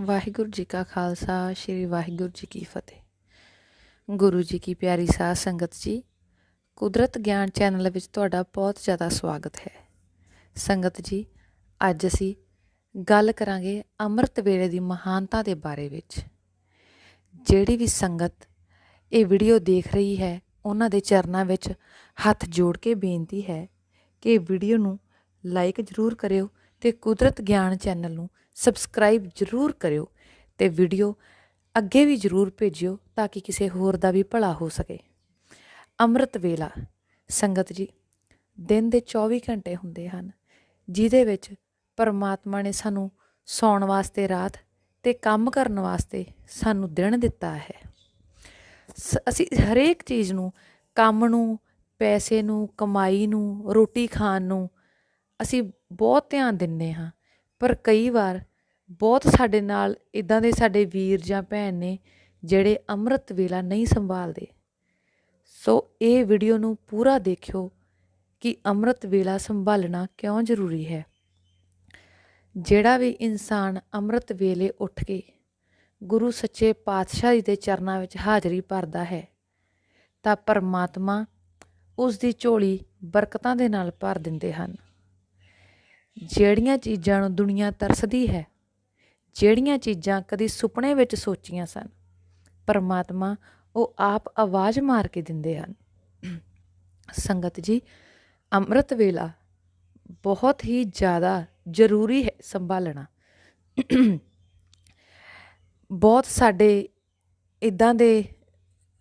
ਵਾਹਿਗੁਰੂ ਜੀ ਕਾ ਖਾਲਸਾ, ਸ੍ਰੀ ਵਾਹਿਗੁਰੂ ਜੀ ਕੀ ਫਤਿਹ। ਗੁਰੂ ਜੀ ਕੀ ਪਿਆਰੀ ਸਾਧ ਸੰਗਤ ਜੀ, ਕੁਦਰਤ ਗਿਆਨ ਚੈਨਲ ਵਿੱਚ ਤੁਹਾਡਾ ਬਹੁਤ ਜ਼ਿਆਦਾ ਸਵਾਗਤ ਹੈ। ਸੰਗਤ ਜੀ, ਅੱਜ ਅਸੀਂ ਗੱਲ ਕਰਾਂਗੇ ਅੰਮ੍ਰਿਤ ਵੇਲੇ ਦੀ ਮਹਾਨਤਾ ਦੇ ਬਾਰੇ ਵਿੱਚ। ਜਿਹੜੀ ਵੀ ਸੰਗਤ ਇਹ ਵੀਡੀਓ ਦੇਖ ਰਹੀ ਹੈ, ਉਹਨਾਂ ਦੇ ਚਰਨਾਂ ਵਿੱਚ ਹੱਥ ਜੋੜ ਕੇ ਬੇਨਤੀ ਹੈ ਕਿ ਵੀਡੀਓ ਨੂੰ ਲਾਈਕ ਜ਼ਰੂਰ ਕਰਿਓ ਤੇ ਕੁਦਰਤ ਗਿਆਨ ਚੈਨਲ ਨੂੰ ਸਬਸਕ੍ਰਾਈਬ ਜ਼ਰੂਰ ਕਰਿਓ ਤੇ ਵੀਡੀਓ ਅੱਗੇ ਵੀ ਜ਼ਰੂਰ ਭੇਜਿਓ ਤਾਂ ਕਿ ਕਿਸੇ ਹੋਰ ਦਾ ਵੀ ਭਲਾ ਹੋ ਸਕੇ। ਅੰਮ੍ਰਿਤ ਵੇਲਾ, ਸੰਗਤ ਜੀ, ਦਿਨ ਦੇ 24 ਘੰਟੇ ਹੁੰਦੇ ਹਨ, ਜਿਹਦੇ ਵਿੱਚ ਪਰਮਾਤਮਾ ਨੇ ਸਾਨੂੰ ਸੌਣ ਵਾਸਤੇ ਰਾਤ ਤੇ ਕੰਮ ਕਰਨ ਵਾਸਤੇ ਸਾਨੂੰ ਦਿਨ ਦਿੱਤਾ ਹੈ। ਸ- ਅਸੀਂ ਹਰੇਕ ਚੀਜ਼ ਨੂੰ, ਕੰਮ ਨੂੰ, ਪੈਸੇ ਨੂੰ, ਕਮਾਈ ਨੂੰ, ਰੋਟੀ ਖਾਣ ਨੂੰ ਅਸੀਂ ਬਹੁਤ ਧਿਆਨ ਦਿੰਨੇ ਹਾਂ। ਪਰ ਕਈ ਵਾਰ ਬਹੁਤ ਸਾਡੇ ਨਾਲ ਇੱਦਾਂ ਦੇ ਸਾਡੇ ਵੀਰ ਜਾਂ ਭੈਣ ਨੇ ਜਿਹੜੇ ਅੰਮ੍ਰਿਤ ਵੇਲਾ ਨਹੀਂ ਸੰਭਾਲਦੇ। ਸੋ ਇਹ ਵੀਡੀਓ ਨੂੰ ਪੂਰਾ ਦੇਖਿਓ ਕਿ ਅੰਮ੍ਰਿਤ ਵੇਲਾ ਸੰਭਾਲਣਾ ਕਿਉਂ ਜ਼ਰੂਰੀ ਹੈ। ਜਿਹੜਾ ਵੀ ਇਨਸਾਨ ਅੰਮ੍ਰਿਤ ਵੇਲੇ ਉੱਠ ਕੇ ਗੁਰੂ ਸੱਚੇ ਪਾਤਸ਼ਾਹ ਜੀ ਦੇ ਚਰਨਾਂ ਵਿੱਚ ਹਾਜ਼ਰੀ ਭਰਦਾ ਹੈ, ਤਾਂ ਪਰਮਾਤਮਾ ਉਸ ਦੀ ਝੋਲੀ ਬਰਕਤਾਂ ਦੇ ਨਾਲ ਭਰ ਦਿੰਦੇ ਹਨ। ਜਿਹੜੀਆਂ ਚੀਜ਼ਾਂ ਨੂੰ ਦੁਨੀਆ ਤਰਸਦੀ ਹੈ, ਜਿਹੜੀਆਂ ਚੀਜ਼ਾਂ ਕਦੀ ਸੁਪਨੇ ਵਿੱਚ ਸੋਚੀਆਂ ਸਨ, ਪਰਮਾਤਮਾ ਉਹ ਆਪ ਆਵਾਜ਼ ਮਾਰ ਕੇ ਦਿੰਦੇ ਹਨ। ਸੰਗਤ ਜੀ, ਅੰਮ੍ਰਿਤ ਵੇਲਾ ਬਹੁਤ ਹੀ ਜ਼ਿਆਦਾ ਜ਼ਰੂਰੀ ਹੈ ਸੰਭਾਲਣਾ। ਬਹੁਤ ਸਾਡੇ ਇਦਾਂ ਦੇ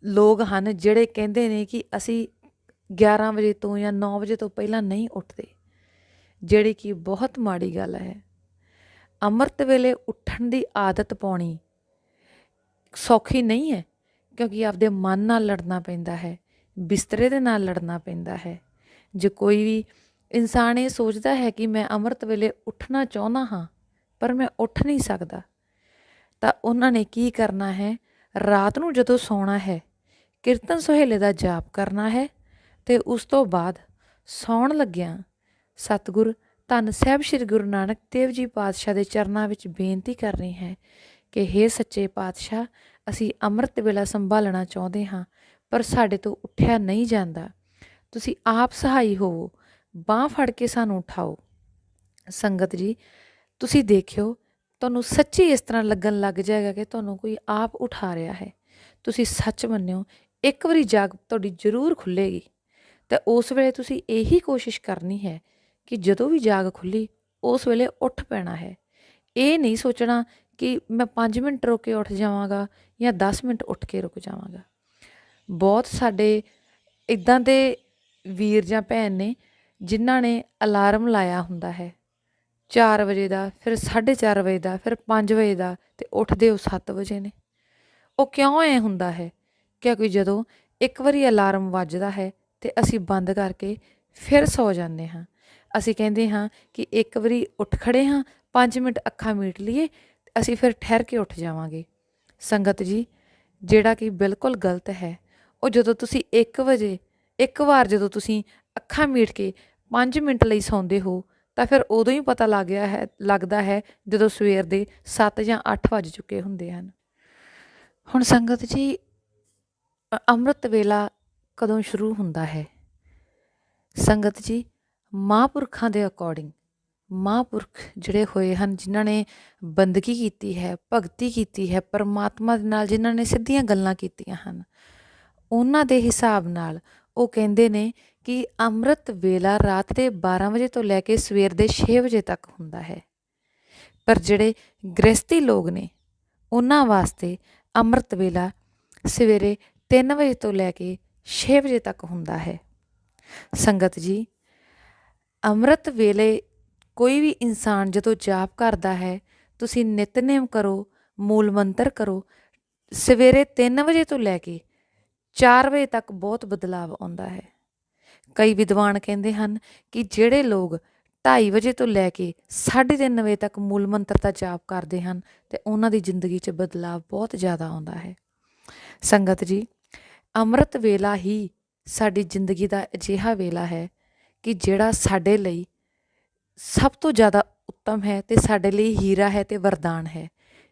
ਲੋਕ ਹਨ ਜਿਹੜੇ ਕਹਿੰਦੇ ਨੇ ਕਿ ਅਸੀਂ 11 ਵਜੇ ਤੋਂ ਜਾਂ 9 ਵਜੇ ਤੋਂ ਪਹਿਲਾਂ ਨਹੀਂ ਉੱਠਦੇ। ਜਿਹੜੀ ਕਿ ਬਹੁਤ ਮਾੜੀ ਗੱਲ ਹੈ। ਅੰਮ੍ਰਿਤ ਵੇਲੇ ਉੱਠਣ ਦੀ ਆਦਤ ਪਾਉਣੀ ਸੌਖੀ ਨਹੀਂ ਹੈ, ਕਿਉਂਕਿ ਆਪਦੇ ਮਨ ਨਾਲ ਲੜਨਾ ਪੈਂਦਾ ਹੈ, ਬਿਸਤਰੇ ਦੇ ਨਾਲ ਲੜਨਾ ਪੈਂਦਾ ਹੈ। ਜੇ ਕੋਈ ਵੀ ਇਨਸਾਨ ਇਹ ਸੋਚਦਾ ਹੈ ਕਿ ਮੈਂ ਅੰਮ੍ਰਿਤ ਵੇਲੇ ਉੱਠਣਾ ਚਾਹੁੰਦਾ ਹਾਂ, ਪਰ ਮੈਂ ਉੱਠ ਨਹੀਂ ਸਕਦਾ, ਤਾਂ ਉਹਨਾਂ ਨੇ ਕੀ ਕਰਨਾ ਹੈ? ਰਾਤ ਨੂੰ ਜਦੋਂ ਸੌਣਾ ਹੈ, ਕੀਰਤਨ ਸੁਹੇਲੇ ਦਾ ਜਾਪ ਕਰਨਾ ਹੈ ਤੇ ਉਸ ਤੋਂ ਬਾਅਦ ਸੌਣ ਲੱਗਿਆਂ ਸਤਿਗੁਰ, ਧੰਨ ਸਾਹਿਬ ਸ੍ਰੀ ਗੁਰੂ ਨਾਨਕ ਦੇਵ ਜੀ ਪਾਤਸ਼ਾਹ ਦੇ ਚਰਨਾਂ ਵਿੱਚ ਬੇਨਤੀ ਕਰਨੀ ਹੈ ਕਿ हे ਸੱਚੇ ਪਾਤਸ਼ਾਹ, ਅਸੀਂ ਅੰਮ੍ਰਿਤ ਵੇਲਾ ਸੰਭਾਲਣਾ ਚਾਹੁੰਦੇ ਹਾਂ, ਪਰ ਸਾਡੇ ਤੋਂ ਉੱਠਿਆ ਨਹੀਂ ਜਾਂਦਾ। ਤੁਸੀਂ ਆਪ ਸਹਾਈ ਹੋਵੋ, ਬਾਹ ਫੜ ਕੇ ਸਾਨੂੰ ਉਠਾਓ। ਸੰਗਤ ਜੀ, ਤੁਸੀਂ ਦੇਖਿਓ, ਤੁਹਾਨੂੰ ਸੱਚੀ ਇਸ ਤਰ੍ਹਾਂ ਲੱਗਣ ਲੱਗ ਜਾਏਗਾ ਕਿ ਤੁਹਾਨੂੰ ਕੋਈ ਆਪ ਉਠਾ ਰਿਹਾ ਹੈ। ਤੁਸੀਂ ਸੱਚ ਮੰਨਿਓ, ਇੱਕ ਵਾਰੀ ਜਾਗ ਤੁਹਾਡੀ ਜ਼ਰੂਰ ਖੁੱਲੇਗੀ ਤੇ ਉਸ ਵੇਲੇ ਤੁਸੀਂ ਇਹੀ ਕੋਸ਼ਿਸ਼ ਕਰਨੀ ਹੈ ਕਿ ਜਦੋਂ ਵੀ ਜਾਗ ਖੁੱਲੀ, ਉਸ ਵੇਲੇ ਉੱਠ ਪੈਣਾ ਹੈ। ਇਹ ਨਹੀਂ ਸੋਚਣਾ ਕਿ ਮੈਂ 5 ਮਿੰਟ ਰੁਕ ਕੇ ਉੱਠ ਜਾਵਾਂਗਾ ਜਾਂ 10 ਮਿੰਟ ਉੱਠ ਕੇ ਰੁਕ ਜਾਵਾਂਗਾ। ਬਹੁਤ ਸਾਡੇ ਇਦਾਂ ਦੇ ਵੀਰ ਜਾਂ ਭੈਣ ਨੇ ਜਿਨ੍ਹਾਂ ਨੇ ਅਲਾਰਮ ਲਾਇਆ ਹੁੰਦਾ ਹੈ। 4 ਵਜੇ ਦਾ, ਫਿਰ 4:30 ਵਜੇ ਦਾ, ਫਿਰ 5 ਵਜੇ ਦਾ ਤੇ ਉੱਠਦੇ ਉਹ 7 ਵਜੇ ਨੇ। ਉਹ ਕਿਉਂ ਐ ਹੁੰਦਾ ਹੈ? ਕਿਉਂਕਿ ਜਦੋਂ ਇੱਕ ਵਾਰੀ ਅਲਾਰਮ ਵੱਜਦਾ ਹੈ ਤੇ ਅਸੀਂ ਬੰਦ ਕਰਕੇ ਫਿਰ ਸੌ ਜਾਂਦੇ ਹਾਂ। ਅਸੀਂ ਕਹਿੰਦੇ ਹਾਂ ਕਿ ਇੱਕ ਵਾਰੀ ਉੱਠ ਖੜੇ ਹਾਂ 5 ਮਿੰਟ ਅੱਖਾਂ ਮੀਟ ਲਈਏ ਤੇ ਅਸੀਂ ਫਿਰ ਠਹਿਰ ਕੇ ਉੱਠ ਜਾਵਾਂਗੇ। ਸੰਗਤ ਜੀ, ਜਿਹੜਾ ਕਿ ਬਿਲਕੁਲ ਗਲਤ ਹੈ, ਉਹ ਜਦੋਂ ਤੁਸੀਂ 1 ਵਜੇ, ਇੱਕ ਵਾਰ ਜਦੋਂ ਤੁਸੀਂ ਅੱਖਾਂ ਮੀਟ ਕੇ 5 ਮਿੰਟ ਲਈ ਸੌਂਦੇ ਹੋ, ਤਾਂ ਫਿਰ ਉਦੋਂ ਹੀ ਪਤਾ ਲੱਗ ਗਿਆ ਹੈ, ਲੱਗਦਾ ਹੈ ਜਦੋਂ ਸਵੇਰ ਦੇ 7 ਜਾਂ 8 ਵੱਜ ਚੁੱਕੇ ਹੁੰਦੇ ਹਨ। ਹੁਣ ਸੰਗਤ ਜੀ ਅੰਮ੍ਰਿਤ ਵੇਲਾ ਕਦੋਂ ਸ਼ੁਰੂ ਹੁੰਦਾ ਹੈ? ਸੰਗਤ ਜੀ ਮਹਾਂਪੁਰਖਾਂ ਦੇ ਅਕੋਰਡਿੰਗ ਮਹਾਂਪੁਰਖ ਜਿਹੜੇ ਹੋਏ ਹਨ, ਜਿਨ੍ਹਾਂ ਨੇ ਬੰਦਗੀ ਕੀਤੀ ਹੈ, ਭਗਤੀ ਕੀਤੀ ਹੈ, ਪਰਮਾਤਮਾ ਦੇ ਨਾਲ ਜਿਨ੍ਹਾਂ ਨੇ ਸਿੱਧੀਆਂ ਗੱਲਾਂ ਕੀਤੀਆਂ ਹਨ, ਉਹਨਾਂ ਦੇ ਹਿਸਾਬ ਨਾਲ ਉਹ ਕਹਿੰਦੇ ਨੇ ਕਿ ਅੰਮ੍ਰਿਤ ਵੇਲਾ ਰਾਤ ਦੇ 12 ਵਜੇ ਤੋਂ ਲੈ ਕੇ ਸਵੇਰ ਦੇ 6 ਵਜੇ ਤੱਕ ਹੁੰਦਾ ਹੈ। ਪਰ ਜਿਹੜੇ ਗ੍ਰਸਤੀ ਲੋਕ ਨੇ, ਉਹਨਾਂ ਵਾਸਤੇ ਅੰਮ੍ਰਿਤ ਵੇਲਾ ਸਵੇਰੇ 3 ਵਜੇ ਤੋਂ ਲੈ ਕੇ 6 ਵਜੇ ਤੱਕ ਹੁੰਦਾ ਹੈ। ਸੰਗਤ ਜੀ ਅੰਮ੍ਰਿਤ ਵੇਲੇ ਕੋਈ ਵੀ ਇਨਸਾਨ ਜਦੋਂ ਜਾਪ ਕਰਦਾ ਹੈ, ਤੁਸੀਂ ਨਿਤਨੇਮ ਕਰੋ, ਮੂਲ ਮੰਤਰ ਕਰੋ। ਸਵੇਰੇ 3 ਵਜੇ ਤੋਂ ਲੈ ਕੇ 4 ਵਜੇ ਤੱਕ ਬਹੁਤ ਬਦਲਾਵ ਆਉਂਦਾ ਹੈ। ਕਈ ਵਿਦਵਾਨ ਕਹਿੰਦੇ ਹਨ ਕਿ ਜਿਹੜੇ ਲੋਕ 2:30 ਵਜੇ ਤੋਂ ਲੈ ਕੇ 3:30 ਵਜੇ ਤੱਕ ਮੂਲ ਮੰਤਰ ਦਾ ਜਾਪ ਕਰਦੇ ਹਨ, ਤੇ ਉਹਨਾਂ ਦੀ ਜ਼ਿੰਦਗੀ 'ਚ ਬਦਲਾਵ ਬਹੁਤ ਜ਼ਿਆਦਾ ਆਉਂਦਾ ਹੈ। ਸੰਗਤ ਜੀ, ਅੰਮ੍ਰਿਤ ਵੇਲਾ ਹੀ ਸਾਡੀ ਜ਼ਿੰਦਗੀ ਦਾ ਅਜਿਹਾ ਵੇਲਾ ਹੈ ਕਿ ਜਿਹੜਾ ਸਾਡੇ ਲਈ ਸਭ ਤੋਂ ਜ਼ਿਆਦਾ ਉੱਤਮ ਹੈ ਅਤੇ ਸਾਡੇ ਲਈ ਹੀਰਾ ਹੈ ਅਤੇ ਵਰਦਾਨ ਹੈ।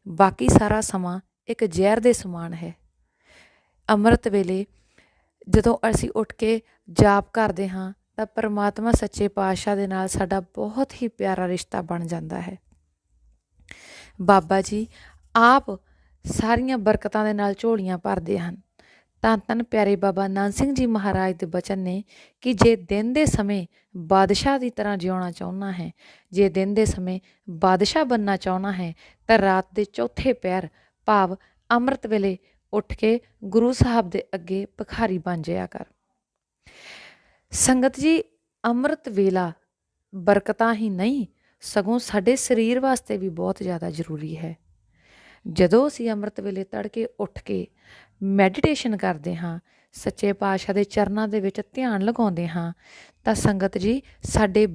ਬਾਕੀ ਸਾਰਾ ਸਮਾਂ ਇੱਕ ਜ਼ਹਿਰ ਦੇ ਸਮਾਨ ਹੈ। ਅੰਮ੍ਰਿਤ ਵੇਲੇ ਜਦੋਂ ਅਸੀਂ ਉੱਠ ਕੇ ਜਾਪ ਕਰਦੇ ਹਾਂ, ਤਾਂ ਪਰਮਾਤਮਾ ਸੱਚੇ ਪਾਤਸ਼ਾਹ ਦੇ ਨਾਲ ਸਾਡਾ ਬਹੁਤ ਹੀ ਪਿਆਰਾ ਰਿਸ਼ਤਾ ਬਣ ਜਾਂਦਾ ਹੈ। ਬਾਬਾ ਜੀ, ਆਪ ਸਾਰੀਆਂ ਬਰਕਤਾਂ ਦੇ ਨਾਲ ਝੋਲੀਆਂ ਭਰਦੇ ਹਨ। ਤਾਂ ਤਨ ਪਿਆਰੇ ਬਾਬਾ ਨਾਨਕ ਸਿੰਘ ਜੀ ਮਹਾਰਾਜ ਦੇ ਬਚਨ ਨੇ ਕਿ ਜੇ ਦਿਨ ਦੇ ਸਮੇਂ ਬਾਦਸ਼ਾਹ ਦੀ ਤਰ੍ਹਾਂ ਜਿਉਣਾ ਚਾਹੁੰਦਾ ਹੈ, ਜੇ ਦਿਨ ਦੇ ਸਮੇਂ ਬਾਦਸ਼ਾਹ ਬੰਨਣਾ ਚਾਹੁੰਦਾ ਹੈ, ਤਾਂ ਰਾਤ ਦੇ ਚੌਥੇ ਪੈਰ ਭਾਵ ਅੰਮ੍ਰਿਤ ਵੇਲੇ ਉੱਠ ਕੇ ਗੁਰੂ ਸਾਹਿਬ ਦੇ ਅੱਗੇ ਭਿਖਾਰੀ ਬਣ ਜਾਇਆ ਕਰ। ਸੰਗਤ ਜੀ, ਅੰਮ੍ਰਿਤ ਵੇਲਾ ਬਰਕਤਾਂ ਹੀ ਨਹੀਂ, ਸਗੋਂ ਸਾਡੇ ਸਰੀਰ ਵਾਸਤੇ ਵੀ ਬਹੁਤ ਜ਼ਿਆਦਾ ਜ਼ਰੂਰੀ ਹੈ। ਜਦੋਂ ਅਸੀਂ ਅੰਮ੍ਰਿਤ ਵੇਲੇ ਤੜਕੇ ਉੱਠ ਕੇ ਮੈਡੀਟੇਸ਼ਨ ਕਰਦੇ ਹਾਂ, ਸੱਚੇ ਪਾਤਸ਼ਾਹ ਦੇ ਚਰਨਾਂ ਦੇ ਵਿੱਚ ਧਿਆਨ ਲਗਾਉਂਦੇ ਹਾਂ, ਤਾਂ ਸੰਗਤ ਜੀ ਸਾਡੇ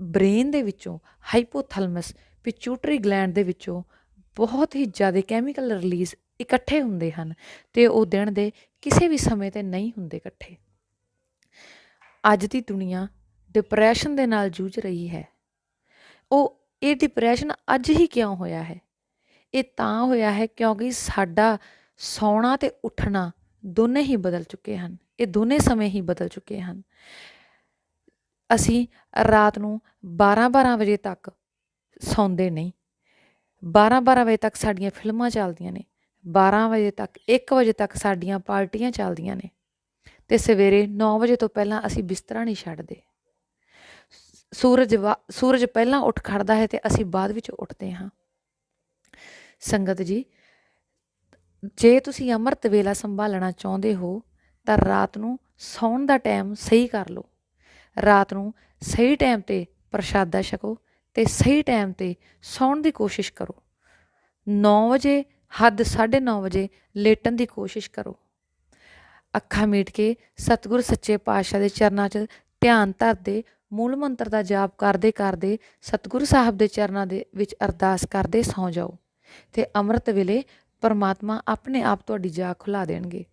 ਬ੍ਰੇਨ ਦੇ ਵਿੱਚੋਂ ਹਾਈਪੋਥੈਲਮਸ ਪਿਚੂਟਰੀ ਗਲੈਂਡ ਦੇ ਵਿੱਚੋਂ ਬਹੁਤ ਹੀ ਜ਼ਿਆਦਾ ਕੈਮੀਕਲ ਰਿਲੀਜ਼ ਇਕੱਠੇ ਹੁੰਦੇ ਹਨ ਤੇ ਉਹ ਦਿਨ ਦੇ ਕਿਸੇ ਵੀ ਸਮੇਂ ਤੇ ਨਹੀਂ ਹੁੰਦੇ ਇਕੱਠੇ। ਅੱਜ ਦੀ ਦੁਨੀਆ ਡਿਪਰੈਸ਼ਨ ਦੇ ਨਾਲ ਜੂਝ ਰਹੀ ਹੈ। ਉਹ ਇਹ ਡਿਪਰੈਸ਼ਨ ਅੱਜ ਹੀ ਕਿਉਂ ਹੋਇਆ ਹੈ? ਇਹ ਤਾਂ ਹੋਇਆ ਹੈ ਕਿਉਂਕਿ ਸਾਡਾ ਸੌਣਾ ਤੇ ਉੱਠਣਾ ਦੋਨੇ ਹੀ ਬਦਲ ਚੁੱਕੇ ਹਨ। ਇਹ ਦੋਨੇ ਸਮੇਂ ਹੀ ਬਦਲ ਚੁੱਕੇ ਹਨ। ਅਸੀਂ ਰਾਤ ਨੂੰ 12-12 ਵਜੇ ਤੱਕ ਸੌਂਦੇ ਨਹੀਂ। 12-12 ਵਜੇ ਤੱਕ ਸਾਡੀਆਂ ਫਿਲਮਾਂ ਚੱਲਦੀਆਂ ਨੇ। 12 ਵਜੇ ਤੱਕ 1 ਵਜੇ ਤੱਕ ਸਾਡੀਆਂ ਪਾਰਟੀਆਂ ਚੱਲਦੀਆਂ ਨੇ। ਤੇ ਸਵੇਰੇ 9 ਵਜੇ ਤੋਂ ਪਹਿਲਾਂ ਅਸੀਂ ਬਿਸਤਰਾ ਨਹੀਂ ਛੱਡਦੇ। ਸੂਰਜ ਵਾ- ਸੂਰਜ ਪਹਿਲਾਂ ਉੱਠ ਖੜਦਾ ਹੈ ਤੇ ਅਸੀਂ ਬਾਅਦ ਵਿੱਚ ਉੱਠਦੇ ਹਾਂ। ਸੰਗਤ ਜੀ, ਜੇ ਤੁਸੀਂ ਅੰਮ੍ਰਿਤ ਵੇਲਾ ਸੰਭਾਲਣਾ ਚਾਹੁੰਦੇ ਹੋ, ਤਾਂ ਰਾਤ ਨੂੰ ਸੌਣ ਦਾ ਟਾਈਮ ਸਹੀ ਕਰ ਲਓ। ਰਾਤ ਨੂੰ ਸਹੀ ਟਾਈਮ ਤੇ ਪ੍ਰਸ਼ਾਦਾ ਛਕੋ ਤੇ ਸਹੀ ਟਾਈਮ ਤੇ ਸੌਣ ਦੀ ਕੋਸ਼ਿਸ਼ ਕਰੋ। 9 ਵਜੇ, ਹੱਦ 9:30 ਵਜੇ ਲੇਟਣ ਦੀ ਕੋਸ਼ਿਸ਼ ਕਰੋ। ਅੱਖਾਂ ਮੀਟ ਕੇ ਸਤਿਗੁਰ ਸੱਚੇ ਪਾਤਸ਼ਾਹ ਦੇ ਚਰਨਾਂ 'ਚ ਧਿਆਨ ਧਰਦੇ ਮੂਲ ਮੰਤਰ ਦਾ ਜਾਪ ਕਰਦੇ ਕਰਦੇ ਸਤਿਗੁਰੂ ਸਾਹਿਬ ਦੇ ਚਰਨਾਂ ਦੇ ਵਿੱਚ ਅਰਦਾਸ ਕਰਦੇ ਸੌ ਜਾਓ। ਤੇ ਅੰਮ੍ਰਿਤ ਵੇਲੇ ਪਰਮਾਤਮਾ ਆਪਣੇ ਆਪ ਤੁਹਾਡੀ ਜਾਗ ਖੁਲਾ ਦੇਣਗੇ।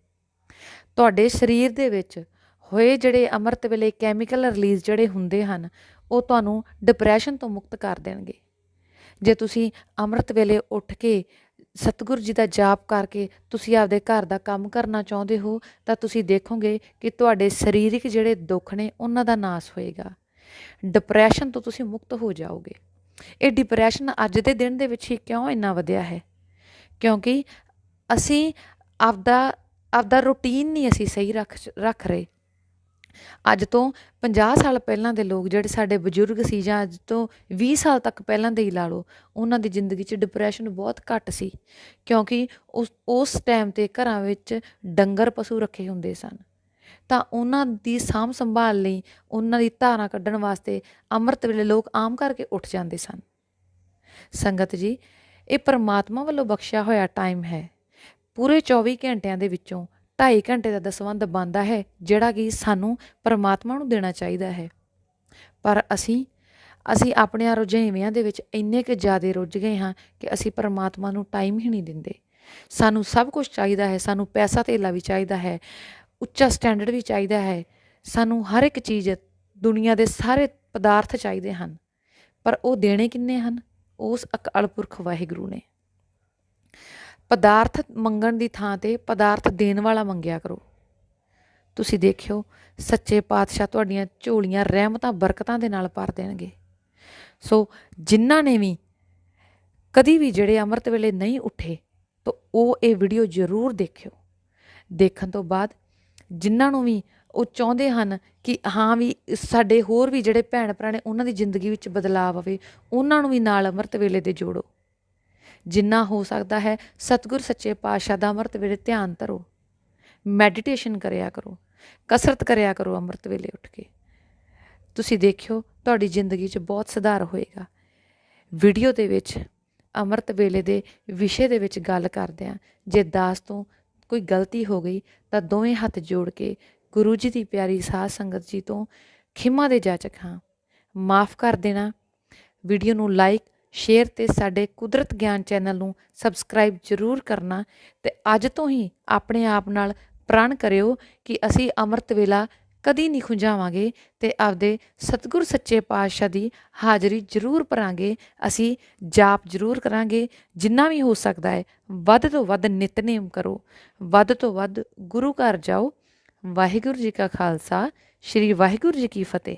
ਤੁਹਾਡੇ ਸਰੀਰ ਦੇ ਵਿੱਚ ਹੋਏ ਜਿਹੜੇ ਅੰਮ੍ਰਿਤ ਵੇਲੇ ਕੈਮੀਕਲ ਰਿਲੀਜ਼ ਜਿਹੜੇ ਹੁੰਦੇ ਹਨ, ਉਹ ਤੁਹਾਨੂੰ ਡਿਪਰੈਸ਼ਨ ਤੋਂ ਮੁਕਤ ਕਰ ਦੇਣਗੇ। ਜੇ ਤੁਸੀਂ ਅੰਮ੍ਰਿਤ ਵੇਲੇ ਉੱਠ ਕੇ ਸਤਿਗੁਰ ਜੀ ਦਾ ਜਾਪ ਕਰਕੇ ਤੁਸੀਂ ਆਪਦੇ ਘਰ ਦਾ ਕੰਮ ਕਰਨਾ ਚਾਹੁੰਦੇ ਹੋ, ਤਾਂ ਤੁਸੀਂ ਦੇਖੋਗੇ ਕਿ ਤੁਹਾਡੇ ਸਰੀਰਿਕ ਜਿਹੜੇ ਦੁੱਖ ਨੇ, ਉਹਨਾਂ ਦਾ ਨਾਸ ਹੋਏਗਾ। ਡਿਪਰੈਸ਼ਨ ਤੋਂ ਤੁਸੀਂ ਮੁਕਤ ਹੋ ਜਾਓਗੇ। ਇਹ ਡਿਪਰੈਸ਼ਨ ਅੱਜ ਦੇ ਦਿਨ ਦੇ ਵਿੱਚ ਹੀ ਕਿਉਂ ਇੰਨਾ ਵਧਿਆ ਹੈ? ਕਿਉਂਕਿ ਅਸੀਂ ਆਪਦਾ ਆਪਦਾ ਰੁਟੀਨ ਨਹੀਂ ਅਸੀਂ ਸਹੀ ਰੱਖ ਰੱਖ ਰਹੇ। ਅੱਜ ਤੋਂ 50 ਸਾਲ ਪਹਿਲਾਂ ਦੇ ਲੋਕ ਜਿਹੜੇ ਸਾਡੇ ਬਜ਼ੁਰਗ ਸੀ ਜਾਂ ਅੱਜ ਤੋਂ 20 ਸਾਲ ਤੱਕ ਪਹਿਲਾਂ ਦੇ ਹੀ ਲਾ ਲਓ, ਉਹਨਾਂ ਦੀ ਜ਼ਿੰਦਗੀ 'ਚ ਡਿਪਰੈਸ਼ਨ ਬਹੁਤ ਘੱਟ ਸੀ। ਕਿਉਂਕਿ ਉਸ ਉਸ ਟਾਈਮ ਤੇ ਘਰਾਂ ਵਿੱਚ ਡੰਗਰ ਪਸ਼ੂ ਰੱਖੇ ਹੁੰਦੇ ਸਨ। ਤਾਂ ਉਹਨਾਂ ਦੀ ਸਾਂਭ ਸੰਭਾਲ ਲਈ ਉਹਨਾਂ ਦੀ ਧਾਰਾਂ ਕੱਢਣ ਵਾਸਤੇ ਅੰਮ੍ਰਿਤ ਵੇਲੇ ਲੋਕ ਆਮ ਕਰਕੇ ਉੱਠ ਜਾਂਦੇ ਸਨ। ਸੰਗਤ ਜੀ, ਇਹ ਪਰਮਾਤਮਾ ਵੱਲੋਂ ਬਖਸ਼ਿਆ ਹੋਇਆ ਟਾਈਮ ਹੈ। ਪੂਰੇ 24 ਘੰਟਿਆਂ ਦੇ ਵਿੱਚੋਂ 2.5 ਘੰਟੇ ਦਾ ਦਸਵੰਧ ਬਣਦਾ ਹੈ, ਜਿਹੜਾ ਕਿ ਸਾਨੂੰ ਪਰਮਾਤਮਾ ਨੂੰ ਦੇਣਾ ਚਾਹੀਦਾ ਹੈ। ਪਰ ਅਸੀਂ ਅਸੀਂ ਆਪਣੇ ਰੁਝੇਵਿਆਂ ਦੇ ਵਿੱਚ ਇੰਨੇ ਕੁ ਜ਼ਿਆਦਾ ਰੁੱਝ ਗਏ ਹਾਂ ਕਿ ਅਸੀਂ ਪਰਮਾਤਮਾ ਨੂੰ ਟਾਈਮ ਹੀ ਨਹੀਂ ਦਿੰਦੇ। ਸਾਨੂੰ ਸਭ ਕੁਝ ਚਾਹੀਦਾ ਹੈ, ਸਾਨੂੰ ਪੈਸਾ ਧੇਲਾ ਵੀ ਚਾਹੀਦਾ ਹੈ ਉੱਚਾ ਸਟੈਂਡਰਡ ਵੀ ਚਾਹੀਦਾ ਹੈ। ਸਾਨੂੰ ਹਰ ਇੱਕ ਚੀਜ਼ ਦੁਨੀਆ ਦੇ ਸਾਰੇ ਪਦਾਰਥ ਚਾਹੀਦੇ ਹਨ। ਪਰ ਉਹ ਦੇਣੇ ਕਿੰਨੇ ਹਨ? ਉਸ ਅਕਾਲ ਪੁਰਖ ਵਾਹਿਗੁਰੂ ਨੇ। ਪਦਾਰਥ ਮੰਗਣ ਦੀ ਥਾਂ ਤੇ ਪਦਾਰਥ ਦੇਣ ਵਾਲਾ ਮੰਗਿਆ ਕਰੋ। ਤੁਸੀਂ ਦੇਖਿਓ, ਸੱਚੇ ਪਾਤਸ਼ਾਹ ਤੁਹਾਡੀਆਂ ਝੋਲੀਆਂ ਰਹਿਮਤਾਂ ਬਰਕਤਾਂ ਦੇ ਨਾਲ ਭਰ ਦੇਣਗੇ। ਸੋ ਜਿਨ੍ਹਾਂ ਨੇ ਵੀ ਕਦੀ ਵੀ ਜਿਹੜੇ ਅੰਮ੍ਰਿਤ ਵੇਲੇ ਨਹੀਂ ਉੱਠੇ, ਤਾਂ ਉਹ ਇਹ ਵੀਡੀਓ ਜ਼ਰੂਰ ਦੇਖਿਓ। ਦੇਖਣ ਤੋਂ ਬਾਅਦ ਜਿਨ੍ਹਾਂ ਨੂੰ ਵੀ ਉਹ ਚਾਹੁੰਦੇ ਹਨ ਕਿ ਹਾਂ ਵੀ ਸਾਡੇ ਹੋਰ ਵੀ ਜਿਹੜੇ ਭੈਣ ਭਰਾ ਨੇ ਉਹਨਾਂ ਦੀ ਜ਼ਿੰਦਗੀ ਵਿੱਚ ਬਦਲਾਅ ਆਵੇ, ਉਹਨਾਂ ਨੂੰ ਵੀ ਨਾਲ ਅੰਮ੍ਰਿਤ ਵੇਲੇ ਦੇ ਜੋੜੋ। ਜਿੰਨਾ ਹੋ ਸਕਦਾ ਹੈ ਸਤਿਗੁਰ ਸੱਚੇ ਪਾਤਸ਼ਾਹ ਦਾ ਅੰਮ੍ਰਿਤ ਵੇਲੇ ਧਿਆਨ ਧਰੋ। ਮੈਡੀਟੇਸ਼ਨ ਕਰਿਆ ਕਰੋ। ਕਸਰਤ ਕਰਿਆ ਕਰੋ ਅੰਮ੍ਰਿਤ ਵੇਲੇ ਉੱਠ ਕੇ। ਤੁਸੀਂ ਦੇਖਿਓ, ਤੁਹਾਡੀ ਜ਼ਿੰਦਗੀ 'ਚ ਬਹੁਤ ਸੁਧਾਰ ਹੋਏਗਾ। ਵੀਡੀਓ ਦੇ ਵਿੱਚ ਅੰਮ੍ਰਿਤ ਵੇਲੇ ਦੇ ਵਿਸ਼ੇ ਦੇ ਵਿੱਚ ਗੱਲ ਕਰਦੇ ਹਾਂ। ਜੇ ਦਾਸ ਤੋਂ ਕੋਈ ਗਲਤੀ ਹੋ ਗਈ ਤਾਂ ਦੋਵੇਂ ਹੱਥ ਜੋੜ ਕੇ ਗੁਰੂ ਜੀ ਦੀ ਪਿਆਰੀ ਸਾਧ ਸੰਗਤ ਜੀ ਤੋਂ ਖਿਮਾ ਦੇ ਜਾਚਕ ਹਾਂ। ਮਾਫ ਕਰ ਦੇਣਾ। ਵੀਡੀਓ ਨੂੰ ਲਾਈਕ, ਸ਼ੇਅਰ ਤੇ ਸਾਡੇ ਕੁਦਰਤ ਗਿਆਨ ਚੈਨਲ ਨੂੰ ਸਬਸਕ੍ਰਾਈਬ ਜ਼ਰੂਰ ਕਰਨਾ ਤੇ ਅੱਜ ਤੋਂ ਹੀ ਆਪਣੇ ਆਪ ਨਾਲ ਪ੍ਰਣ ਕਰਿਓ ਕਿ ਅਸੀਂ ਅੰਮ੍ਰਿਤ ਵੇਲਾ ਕਦੀ ਨਹੀਂ ਖੁੰਝਾਵਾਂਗੇ ਤੇ ਆਪਦੇ ਸਤਿਗੁਰ ਸੱਚੇ ਪਾਤਸ਼ਾਹ ਦੀ ਹਾਜ਼ਰੀ ਜ਼ਰੂਰ ਭਰਾਂਗੇ। ਅਸੀਂ ਜਾਪ ਜ਼ਰੂਰ ਕਰਾਂਗੇ। ਜਿੰਨਾ ਵੀ ਹੋ ਸਕਦਾ ਹੈ, ਵੱਧ ਤੋਂ ਵੱਧ ਨਿਤਨੇਮ ਕਰੋ। ਵੱਧ ਤੋਂ ਵੱਧ ਗੁਰੂ ਘਰ ਜਾਓ। ਵਾਹਿਗੁਰੂ ਜੀ ਕਾ ਖਾਲਸਾ, ਸ੍ਰੀ ਵਾਹਿਗੁਰੂ ਜੀ ਕੀ ਫਤਿਹ।